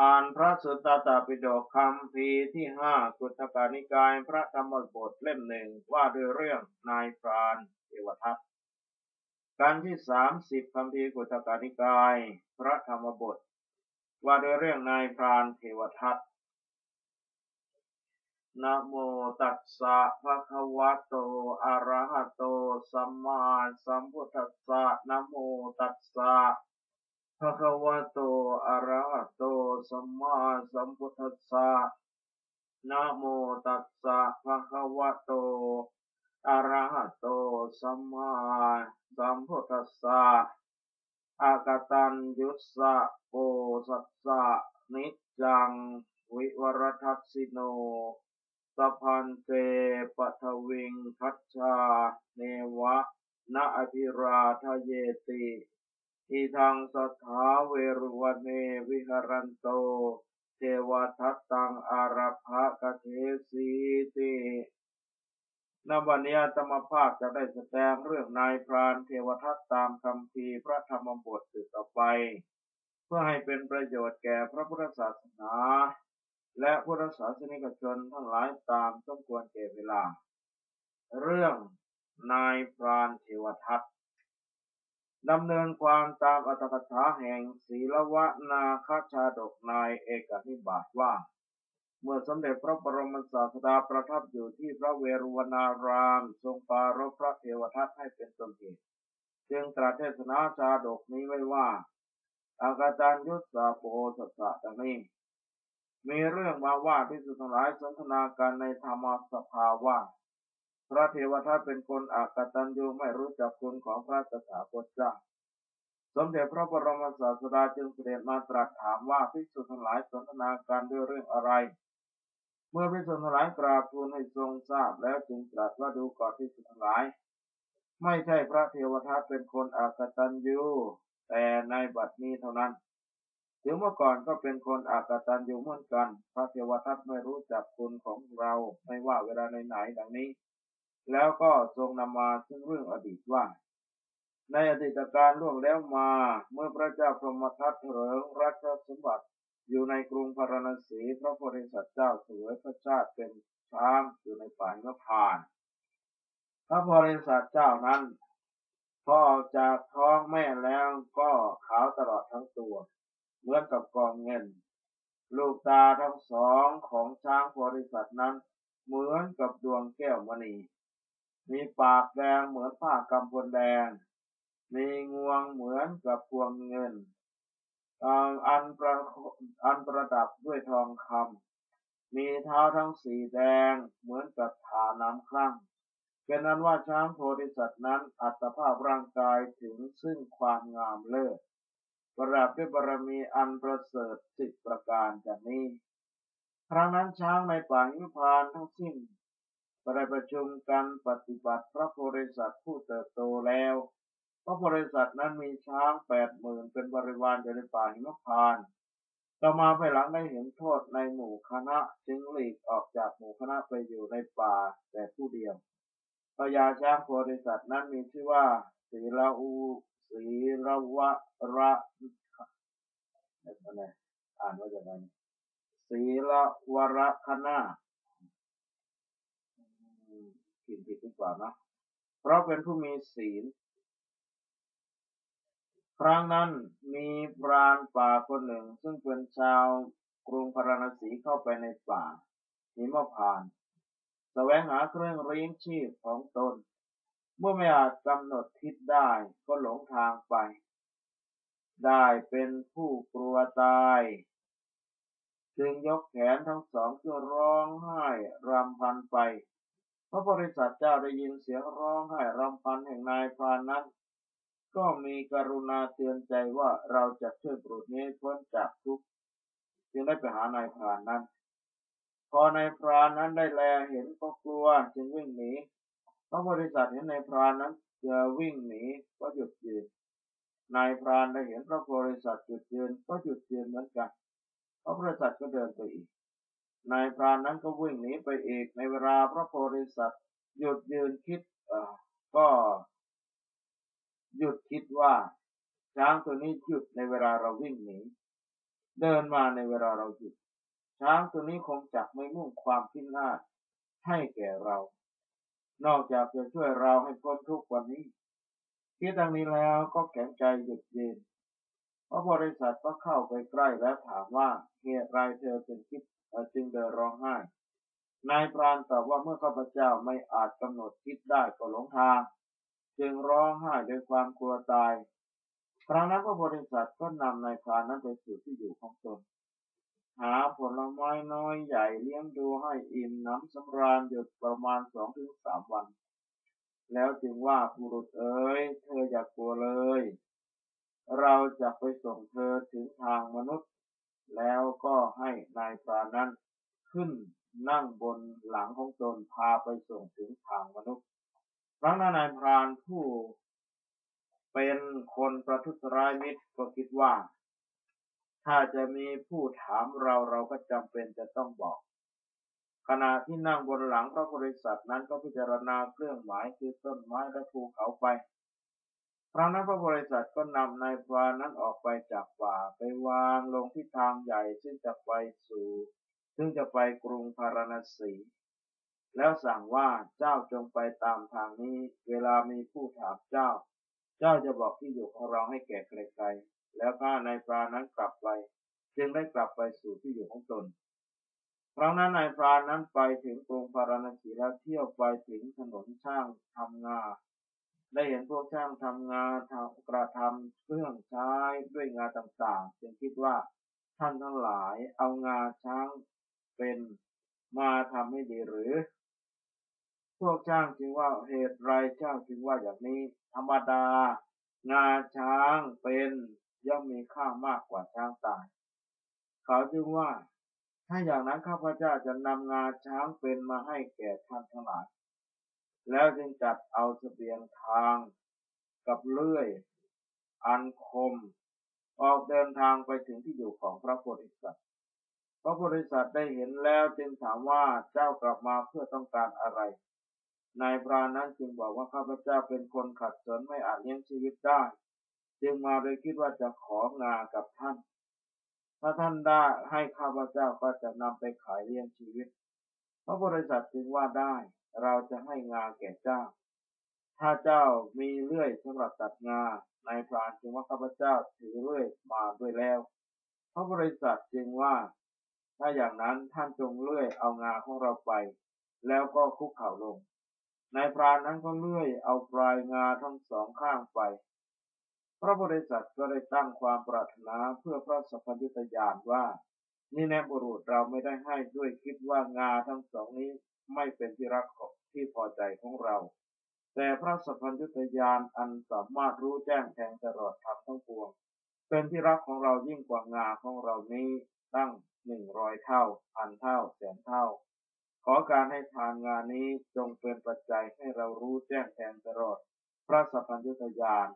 อ่านพระสุตตตปิฎกคำพีที่ห้ากุตกานิกายพระธรรมบทเล่มหนึ่งว่าด้วยเรื่องนายพรานเทวทัตการที่สามสิบคำพีกุตกานิกาย พระธรรมบท ว่าด้วยเรื่องนายพรานเทวทัตนะโมตัสสะภะคะวะโต อะระหะโต สัมมาสัมพุทธัสสะนะโมตัสสะ ภะคะวะโต อะระหะโต สัมมาสัมพุทธัสสะ นะโมตัสสะ ภะคะวะโต อะระหะโต สัมมาสัมพุทธัสสะ อากตัญยุสสะโกสัสสะ นิจัง วิวรทัสสิโนสัพันเตปทวิงคัจชา เนวะนาอภิราทะเยต ทังสถาเวรุวเนวิหารันโต เทวทัตตังอาราภะกเทสีตินวันนี้ธรรมภาคจะได้แสดงเรื่องนายพรานเทวทัตตามคำพีพระธรรมบทสืบต่อไป เพื่อให้เป็นประโยชน์แก่พระพุทธศาสนา และพุทธศาสนิกชนทั้งหลายตามสมควรเก่เวลา เรื่องนายพรานเทวทัต ดำเนินความตามอัตถกถาแห่งศีลวนาคชาดกนายเอกนิบาตว่า เมื่อสมเด็จพระบรมศาสดาประทับอยู่ที่พระเวรุวนาราม ทรงปารพพระเทวทัตให้เป็นต้นเหตุจึงตรัสเทศนาชาดกนี้ไว้ว่า อากาจารยุทธาโปสัสสะดังนี้ มีเรื่องมาว่าที่สุทั้งหลายสนทนาการในธรรมสภาว่า พระเทวทัตเป็นคนอากตันยูไม่รู้จักคุณของพระตถาคตเจ้าสมเด็จพระบรมศาสดาจึงเสด็จมาตรัสถามว่าภิกษุทั้งหลายสนทนาการด้วยเรื่องอะไร เมื่อภิกษุทั้งหลายกราบทูลให้ทรงทราบแล้วจึงตรัสว่าดูก่อนภิกษุทั้งหลาย ไม่ใช่พระเทวทัตเป็นคนอากตันยูแต่ในบัดนี้เท่านั้น ถึงเมื่อก่อนก็เป็นคนอากตันอยู่เหมือนกัน พระเทวทัตไม่รู้จักคุณของเรา ไม่ว่าเวลาไหนๆดังนี้ แล้วก็ทรงนำมาซึ่งเรื่องอดีตว่า ในอดีตการล่วงแล้วมาเมื่อพระเจ้าพรหมทัตเถริงรัชสมบัติ อยู่ในกรุงพาราณสีพระโพธิสัตว์เจ้าสวยพระชาติเป็นช้างอยู่ในป่ามะพาน พระโพธิสัตว์เจ้านั้นพอออกจากท้องแม่แล้วก็ขาวตลอดทั้งตัว เหมือนกับกองเงิน ลูกตาทั้งสองของช้างบริษัทนั้น เหมือนกับดวงแก้วมณี มีปากแดงเหมือนผ้ากำพลแดง มีงวงเหมือนกับพวงเงิน อันประอันประดับด้วยทองคำ มีเท้าทั้งสีแดงเหมือนกับฐาน้ำคลั่งเป็นนั้นว่าช้างโพธิสัตว์นั้นอัตภาพร่างกายถึงซึ่งความงามเลิศประดับด้วยบารมีอันประเสริฐสิบประการจากนี้ ครั้งนั้นช้างในป่าหิมพานทั้งสิ้น ได้ประชุมกันปฏิบัติพระโพธิสัตว์ผู้เติบโตแล้ว พระโพธิสัตว์นั้นมีช้างแปดหมื่นเป็นบริวารอยู่ในป่าหิมพานต่อมาภายหลังได้เห็นโทษในหมู่คณะจึงหลีกออกจากหมู่คณะไปอยู่ในป่าแต่ผู้เดียวพญาช้างโพธิสัตว์นั้นมีชื่อว่าศีลาอูศีรวะระอะไรอ่านว่าอย่างไรศีลวระคณา ผิดผิดดีกว่านะ เพราะเป็นผู้มีศีล ครั้งนั้นมีพรานป่าคนหนึ่ง ซึ่งเป็นชาวกรุงพาราณสีเข้าไปในป่าหิมพานแสวงหาเครื่องเลี้ยงชีพของตน เมื่อไม่อาจกำหนดทิศได้ก็หลงทางไป ได้เป็นผู้กลัวตาย จึงยกแขนทั้งสองขึ้นร้องไห้รำพันไป พระบริษัทเจ้าได้ยินเสียงร้องไห้รำพันแห่งนายพรานนั้น ก็มีกรุณาเตือนใจว่าเราจะช่วยปลุดนี้พ้นจากทุกข์จึงได้ไปหานายพรานนั้น พอนายพรานนั้นได้แลเห็นก็กลัวจึงวิ่งหนีพระบริษัทเห็นนายพรานนั้นจะวิ่งหนีก็หยุดยืนนายพรานได้เห็นพระบริษัทหยุดยืนก็หยุดยืนเหมือนกันพระบริษัทก็เดินไปอีก นายพรานนั้นก็วิ่งหนีไปอีกในเวลาพระบริษัทหยุดยืนคิดก็หยุดคิดว่าช้างตัวนี้หยุดในเวลาเราวิ่งหนีเดินมาในเวลาเราหยุด ช้างตัวนี้คงจักไม่มุ่งความพินาศให้แก่เรา นอกจากจะช่วยเราให้พ้นทุกวันนี้คิดดังนี้แล้วก็แข็งใจหยุดเย็นพระบริษัทก็เข้าไปใกล้และถามว่าเหตุไรเธอจึงคิด จึงเดินร้องไห้ นายพรานตอบว่าเมื่อข้าพเจ้าไม่อาจกำหนดคิดได้ก็หลงทาง จึงร้องไห้ด้วยความกลัวตาย ครั้งนั้นพระบริษัทก็นำนายพรานนั้นไปสู่ที่อยู่ของตน หาผลไม้น้อยใหญ่เลี้ยงดูให้อิ่มน้ำสำราญหยุดประมาณสองถึงสามวัน แล้วจึงว่าบุรุษเอ๋ยเธออย่ากกลัวเลยเราจะไปส่งเธอถึงทางมนุษย์ แล้วก็ให้นายพรานนั้นขึ้นนั่งบนหลังของตนพาไปส่งถึงทางมนุษย์ครั้งนั้นนายพรานผู้เป็นคนประทุษร้ายมิตรก็คิดว่า ถ้าจะมีผู้ถามเราเราก็จำเป็นจะต้องบอก ขณะที่นั่งบนหลังพระบริษัทนั้นก็พิจารณาเครื่องหมายคือต้นไม้และภูเขาไป ครั้งนั้นพระบริษัทก็นำนายพรานนั้นออกไปจากป่าไปวางลงที่ทางใหญ่ซึ่งจะไปสู่ ซึ่งจะไปกรุงพาราณสีแล้วสั่งว่าเจ้าจงไปตามทางนี้ เวลามีผู้ถามเจ้า เจ้าจะบอกที่อยู่ของเราให้แก่ใครๆแล้วข้านายพรานนั้นกลับไป จึงได้กลับไปสู่ที่อยู่ของตนครั้งนั้นนายพรานนั้นไปถึงกรุงพาราณสีแล้วเที่ยวไปถึงถนนช่างทำงา ได้เห็นพวกช่างทำงานทำกระทำเครื่องใช้ด้วยงานต่างๆ จึงคิดว่าท่านทั้งหลายเอางาช้างเป็นมาทำให้ดีหรือ พวกช่างจึงว่าเหตุไรเจ้าจึงว่าอย่างนี้ ธรรมดา งาช้างเป็นย่อมมีค่ามากกว่าช้างตาย เขาจึงว่า ถ้าอย่างนั้นข้าพเจ้าจะนำงาช้างเป็นมาให้แก่ท่านทั้งหลาย แล้วจึงจัดเอาเสบียงทางกับเลื่อย อันคม ออกเดินทางไปถึงที่อยู่ของพระโพธิสัตว์ พระโพธิสัตว์ได้เห็นแล้วจึงถามว่าเจ้ากลับมาเพื่อต้องการอะไร นายพรานนั้นจึงบอกว่าข้าพเจ้าเป็นคนขัดสนไม่อาจเลี้ยงชีวิตได้ จึงมาโดยคิดว่าจะของากับท่าน ถ้าท่านได้ให้ข้าพเจ้าก็จะนำไปขายเลี้ยงชีวิต พระบริษัทจึงว่าได้ เราจะให้งาแก่เจ้า ถ้าเจ้ามีเลื่อยสำหรับตัดงาในพรานจึงว่าข้าพเจ้าถือเลื่อยมาด้วยแล้ว พระบริษัทจึงว่า ถ้าอย่างนั้นท่านจงเลื่อยเอางาของเราไป แล้วก็คุกเข่าลง นายพรานนั้นก็เลื่อยเอาปลายงาทั้งสองข้างไป พระบริษัทก็ได้ตั้งความปรารถนาเพื่อพระสัพพัญญุตญาณว่านี่แน่บุรุษเราไม่ได้ให้ด้วยคิดว่างาทั้งสองนี้ ไม่เป็นที่รักของที่พอใจของเรา แต่พระสัพพัญญุตยานอันสามารถรู้แจ้งแทงตลอดธรรมทั้งปวง เป็นที่รักของเรายิ่งกว่างาของเรานี้ตั้งหนึ่งร้อยเท่าพันเท่าแสนเท่า ขอการให้ทานงานนี้จงเป็นปัจจัยให้เรารู้แจ้งแทงตลอด พระสัพพัญญุตยาน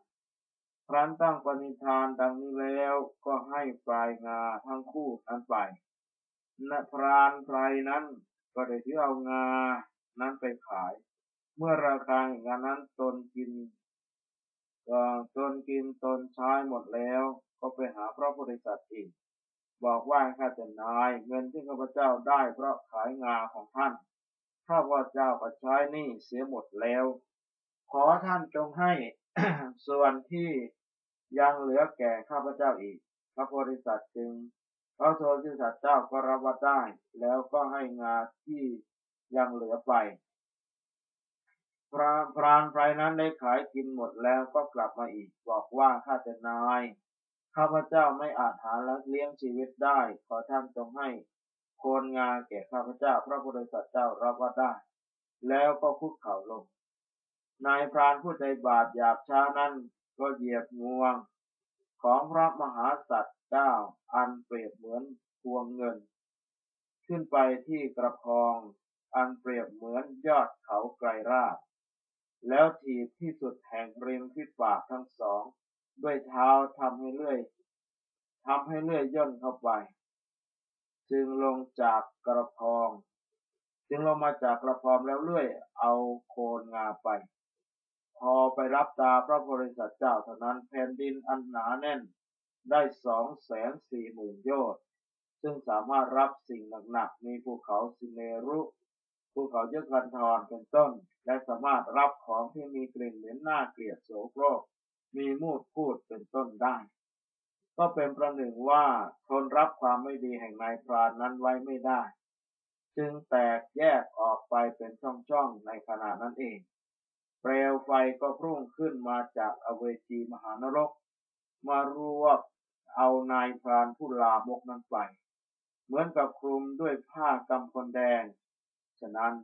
ครั้นตั้งปณิธานดังนี้แล้วก็ให้ปลายงาทั้งคู่นั้นไปนพรานไพรนั้น ก็ได้ที่เอางานั้นไปขาย เมื่อราคาแห่งงานนั้นตนกินตนกินตนใช้หมดแล้ว ก็ไปหาพระบริษัทอีกบอกว่าข้าจะนายเงินที่ข้าพเจ้าได้เพราะขายงาของท่านข้าพเจ้าก็ใช้นี่เสียหมดแล้ว ขอท่านจงให้ส่วนที่ยังเหลือแก่ข้าพเจ้าอีก พระบริษัทจึง พระโทธิสัตว์เจ้าก็รับว่าได้ แล้วก็ให้งาที่ยังเหลือไปพระพรานไพรนั้นได้ขายกินหมดแล้วก็กลับมาอีก บอกว่าข้าจะนาย ข้าพเจ้าไม่อาจหาและเลี้ยงชีวิตได้ ขอท่านจงให้โคนงาแก่ข้าพเจ้า พระบริษัทเจ้ารับว่าได้ แล้วก็คุกเข่าลง นายพรานผู้ใจบาปหยาบช้านั้นก็เหยียบงวง ของพระมหาสัตว์เจ้าอันเปรียบเหมือนพวงเงิน ขึ้นไปที่กระพอง อันเปรียบเหมือนยอดเขาไกรราบแล้วถีบที่สุดแห่งริมที่ปากทั้งสอง ด้วยเท้าทำให้เลื่อยทำให้เลื่อยย่นเข้าไป จึงลงจากกระพอง จึงลงมาจากกระพองแล้วเลื่อยเอาโคนงาไป พอไปรับตาพระบริษัทเจ้าเท่านั้นแผ่นดินอันหนาแน่นได้สองแสนสี่หมื่นโยชน์ซึ่งสามารถรับสิ่งหนักๆมีภูเขาสิเนรุภูเขาเยอะกันทอนเป็นต้น และสามารถรับของที่มีกลิ่นเหม็นน่าเกลียดโสโครก มีมูดพูดเป็นต้นได้ ก็เป็นประหนึ่งว่าทนรับความไม่ดีแห่งนายพรานนั้นไว้ไม่ได้ จึงแตกแยกออกไปเป็นช่องๆในขณะนั้นเอง เปลวไฟก็พุ่งขึ้นมาจากอเวจีมหานรก มารวบเอานายพรานผู้ลามกนั้นไป เหมือนกับคลุมด้วยผ้ากำพลแดง ฉะนั้น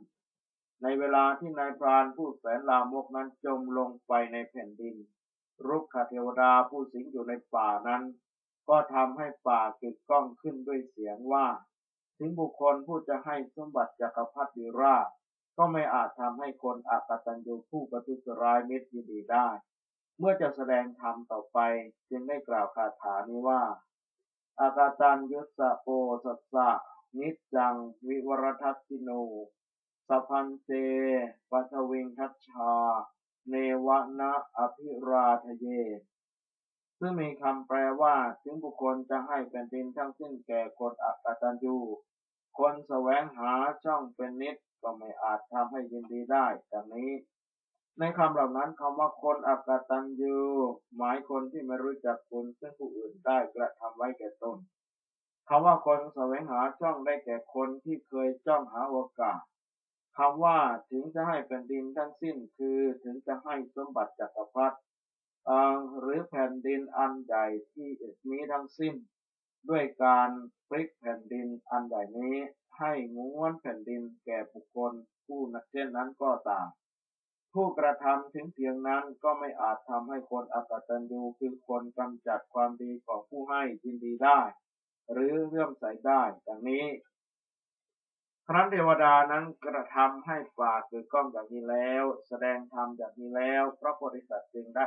ในเวลาที่นายพรานผู้แสนลามกนั้นจมลงไปในแผ่นดิน รุกขเทวดาผู้สิงอยู่ในป่านั้น ก็ทำให้ป่ากึกก้องขึ้นด้วยเสียงว่า ถึงบุคคลผู้จะให้สมบัติจักรพรรดิราช ก็ไม่อาจทำให้คนอักตันยูผู้ประทุษร้ายมิตรยินดีได้ เมื่อจะแสดงธรรมต่อไปจึงได้กล่าวคาถานี้ว่า อากาตันยุสะโปสัสสะนิจจังวิวรทัสสิโนสพันเตปัทวิงทัชชา เนวนะอภิราทเย ซึ่งมีคำแปลว่า ถึงบุคคลจะให้แผ่นดินทั้งสิ้นแก่คนอักตันยู คนแสวงหาช่องเป็นนิดก็ไม่อาจทำให้ยินดีได้ดังนี้ ในคำเหล่านั้นคำว่าคนอักตันยูหมายคนที่ไม่รู้จักคุณซึ่งผู้อื่นได้กระทำไว้แก่ตนคำว่าคนแสวงหาช่องได้แก่คนที่เคยจ้องหาโอกาสคำว่าถึงจะให้แผ่นดินทั้งสิ้นคือถึงจะให้สมบัติจักรพรรดิหรือแผ่นดินอันใหญ่ที่มีทั้งสิ้น ด้วยการพลิกแผ่นดินอันใหญ่นี้ ให้ม้วนแผ่นดินแก่บุคคลผู้นักเช่นนั้นก็ตามผู้กระทำถึงเพียงนั้นก็ไม่อาจทำให้คนอักตันยูคือคนกำจัดความดีของผู้ให้ยินดีได้ หรือเลื่อมใสได้ดังนี้ ครั้นเทวดานั้นกระทำให้ป่าเกิดก้องอย่างนี้แล้ว แสดงธรรมอย่างนี้แล้วพระโพธิสัตว์จึงได้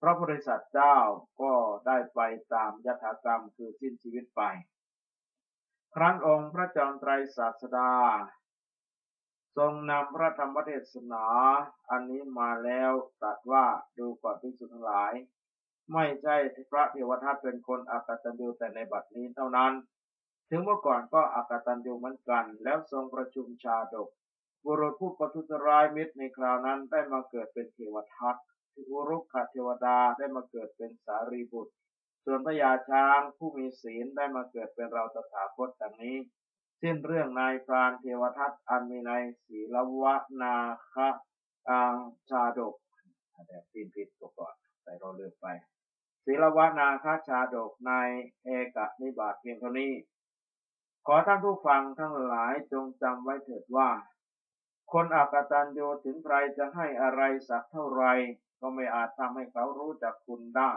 พระโพธิสัตว์เจ้าก็ได้ไปตามยถากรรมคือสิ้นชีวิตไป ครั้นองค์พระจอมไตรศาสดา ทรงนำพระธรรมเทศนา อันนี้มาแล้วตรัสว่าดูก่อนพิสุทั้งหลาย ไม่ใช่พระเทวทัตเป็นคนอากตัญญูแต่ในบัดนี้เท่านั้น ถึงเมื่อก่อนก็อักตันยูเหมือนกัน แล้วทรงประชุมชาดกบุรุษผู้ประทุษร้ายมิตรในคราวนั้นได้มาเกิดเป็นเทวทัต อุรุกขเทวดาได้มาเกิดเป็นสารีบุตร ส่วนพญาช้างผู้มีศีลได้มาเกิดเป็นเราตถาคตดังนี้ สิ้นเรื่องนายพรานเทวทัตอันมีในศีลวนาคะอังชาดกแต่ปีนผิดตัวก่อนใส่เราเลือกไปศีลวนาคชาดกในเอกนิบาตเพียงเท่านี้ ขอท่านผู้ฟังทั้งหลายจงจำไว้เถิดว่า คนอักตันโยถึงใครจะให้อะไรสักเท่าไร ก็ไม่อาจทำให้เขารู้จักคุณได้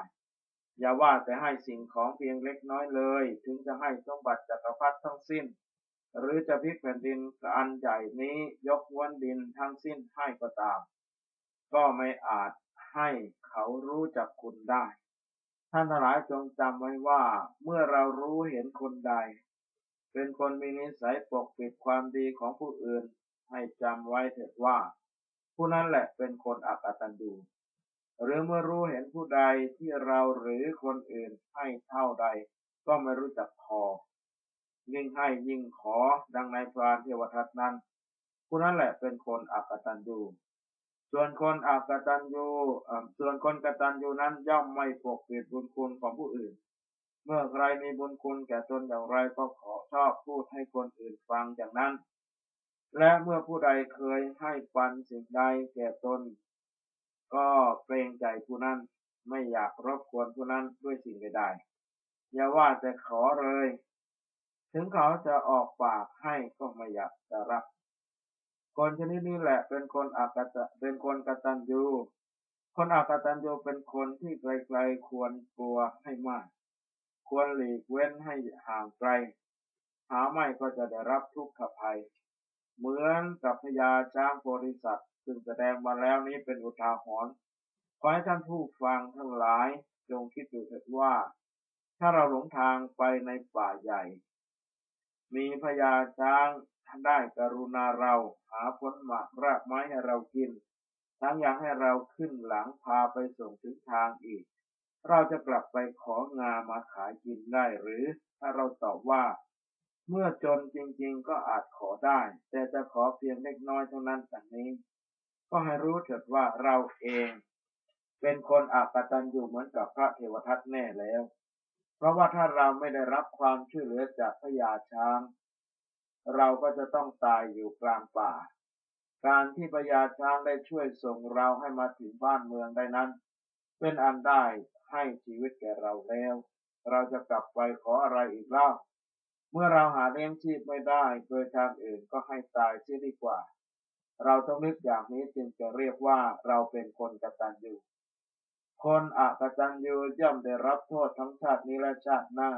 อย่าว่าแต่ให้สิ่งของเพียงเล็กน้อยเลย ถึงจะให้สมบัติจักรพรรดิทั้งสิ้น หรือจะพิกแผ่นดินอันใหญ่นี้ยกวันดินทั้งสิ้นให้ก็ตาม ก็ไม่อาจให้เขารู้จักคุณได้ ท่านทั้งหลายจงจำไว้ว่าเมื่อเรารู้เห็นคนใด เป็นคนมีนิสัยปกปิดความดีของผู้อื่น ให้จำไว้เถิดว่า ผู้นั้นแหละเป็นคนอักตันยู หรือเมื่อรู้เห็นผู้ใดที่เราหรือคนอื่นให้เท่าใด ก็ไม่รู้จักพอยิ่งให้ยิ่งขอดังในพรานเทวทัตนั้นผู้นั้นแหละเป็นคนอักตันยูส่วนคนอักตันยูส่วนคนกตันยูนั้นย่อมไม่ปกปิดบุญคุณของผู้อื่น เมื่อใครมีบุญคุณแก่ตนอย่างไรก็ขอชอบพูดให้คนอื่นฟังอย่างนั้น และเมื่อผู้ใดเคยให้ปันสิ่งใดแก่ตน ก็เกรงใจผู้นั้นไม่อยากรบกวนผู้นั้นด้วยสิ่งใดๆอย่าว่าแต่ขอเลย ถึงเขาจะออกปากให้ก็ไม่อยากจะรับ คนชนิดนี้แหละเป็นคนอากตะเป็นคนกตัญญูคนอากตัญญูเป็นคนที่ไกลๆควรกลัวให้มาก ควรหลีกเว้นให้ห่างไกล หาไม่ก็จะได้รับทุกขภัย เหมือนกับพญาช้างโพธิสัตว์ซึ่งแสดงมาแล้วนี้เป็นอุทาหรณ์ขอให้ท่านผู้ฟังทั้งหลายจงคิดดูเถิดว่า ถ้าเราหลงทางไปในป่าใหญ่ มีพญาช้างได้กรุณาเราหาผลหมากรากไม้ให้เรากิน ทั้งยังให้เราขึ้นหลังพาไปส่งถึงทางอีก เราจะกลับไปของามาขายกินได้หรือ ถ้าเราตอบว่า เมื่อจนจริงๆก็อาจขอได้ แต่จะขอเพียงเล็กน้อยเท่านั้นแต่นี้ ก็ให้รู้เถิดว่าเราเอง เป็นคนอักตันอยู่เหมือนกับพระเทวทัตแน่แล้ว เพราะว่าถ้าเราไม่ได้รับความช่วยเหลือจากพญาช้าง เราก็จะต้องตายอยู่กลางป่า การที่พญาช้างได้ช่วยส่งเราให้มาถึงบ้านเมืองได้นั้น เป็นอันได้ให้ชีวิตแก่เราแล้ว เราจะกลับไปขออะไรอีกเล่า เมื่อเราหาเลี้ยงชีพไม่ได้โดยทางอื่นก็ให้ตายเสียดีกว่า เราต้องนึกอย่างนี้จึงจะเรียกว่าเราเป็นคนกตัญญูคนอกตัญญูย่อมได้รับโทษทั้งชาตินี้และชาติหน้า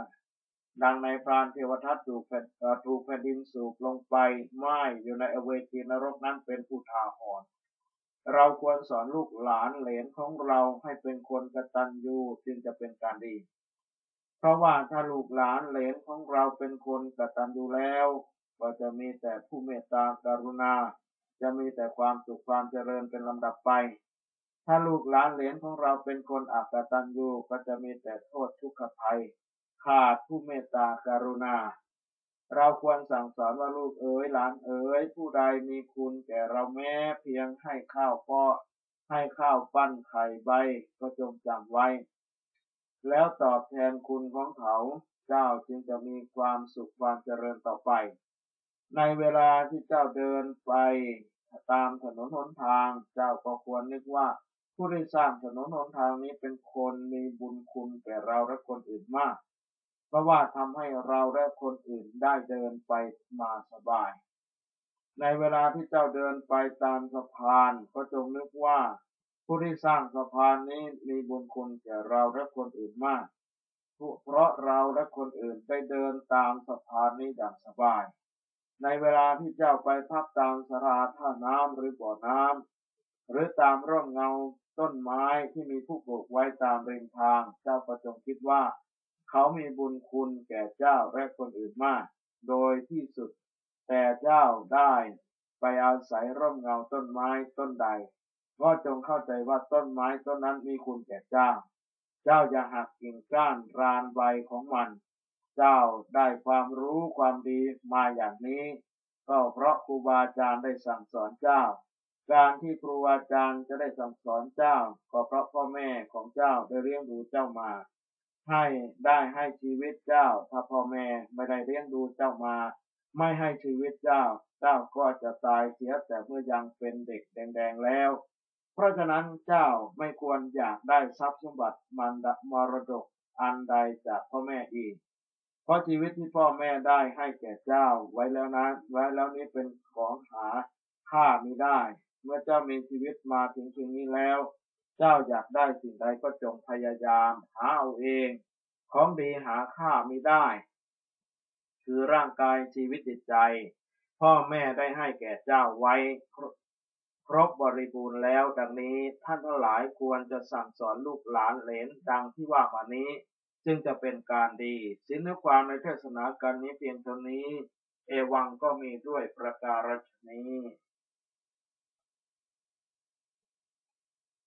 ดังในพรานเทวทัตถูกแผ่นถูกแผ่นดินสูบลงไปไหม้อยู่ในอเวจีนรกนั้นเป็นผู้ทาหรณ์เราควรสอนลูกหลานเหลนของเราให้เป็นคนกตัญญูจึงจะเป็นการดี เพราะว่าถ้าลูกหลานเหลนของเราเป็นคนกตัญญูแล้ว ก็จะมีแต่ผู้เมตตากรุณา จะมีแต่ความสุขความเจริญเป็นลำดับไป ถ้าลูกหลานเหลนของเราเป็นคนอักตัญญูก็จะมีแต่โทษทุกขภัย ขาดผู้เมตตากรุณา เราควรสั่งสอนว่าลูกเอ๋ยหลานเอ๋ยผู้ใดมีคุณแก่เราแม้เพียงให้ข้าวพ่อให้ข้าวปั้นไข่ใบก็จงจำไว้ แล้วตอบแทนคุณของเขาเจ้าจึงจะมีความสุขความเจริญต่อไป ในเวลาที่เจ้าเดินไปตามถนนหนทางเจ้าก็ควรนึกว่า ผู้ได้สร้างถนนหนทางนี้เป็นคนมีบุญคุณแก่เราและคนอื่นมาก เพราะว่าทำให้เราและคนอื่นได้เดินไปมาสบาย ในเวลาที่เจ้าเดินไปตามสะพานก็จงนึกว่า ผู้ที่สร้างสะพานนี้มีบุญคุณแก่เราและคนอื่นมาก เพราะเราและคนอื่นได้เดินตามสะพานนี้อย่างสบาย ในเวลาที่เจ้าไปพักตามสราท่าน้ำหรือบ่อน้ำหรือตามร่มเงาต้นไม้ที่มีผู้ปลูกไว้ตามริมทาง เจ้าก็จงคิดว่า เขามีบุญคุณแก่เจ้าและคนอื่นมาก โดยที่สุดแต่เจ้าได้ไปอาศัยร่มเงาต้นไม้ต้นใด ก็จงเข้าใจว่าต้นไม้ต้นนั้นมีคุณแก่เจ้า เจ้าอย่าหักกิ่งก้านรานใบของมัน เจ้าได้ความรู้ความดีมาอย่างนี้ ก็เพราะครูบาอาจารย์ได้สั่งสอนเจ้า การที่ครูอาจารย์จะได้สั่งสอนเจ้า ก็เพราะพ่อแม่ของเจ้าได้เลี้ยงดูเจ้ามา ให้ได้ให้ชีวิตเจ้า ถ้าพ่อแม่ไม่ได้เลี้ยงดูเจ้ามา ไม่ให้ชีวิตเจ้า เจ้าก็จะตายเสียแต่เมื่อยังเป็นเด็กแดงๆแล้ว เพราะฉะนั้นเจ้าไม่ควรอยากได้ทรัพย์สมบัติมันมรดกอันใดจากพ่อแม่อีก เพราะชีวิตที่พ่อแม่ได้ให้แก่เจ้าไว้แล้วนั้นไว้แล้วนี้เป็นของหาค่าไม่ได้ เมื่อเจ้ามีชีวิตมาถึงถึงนี้แล้ว เจ้าอยากได้สิ่งใดก็จงพยายามหาเอาเอง ของดีหาค่าไม่ได้ คือร่างกายชีวิตจิตใจ พ่อแม่ได้ให้แก่เจ้าไว้ ครบบริบูรณ์แล้ว ดังนี้ท่านทั้งหลายควรจะสั่งสอนลูกหลานเหลนดังที่ว่ามานี้ จึงจะเป็นการดีสินเนื้อความในเทศนาการนี้เพียงเท่านี้ เอวังก็มีด้วยประการฉนี้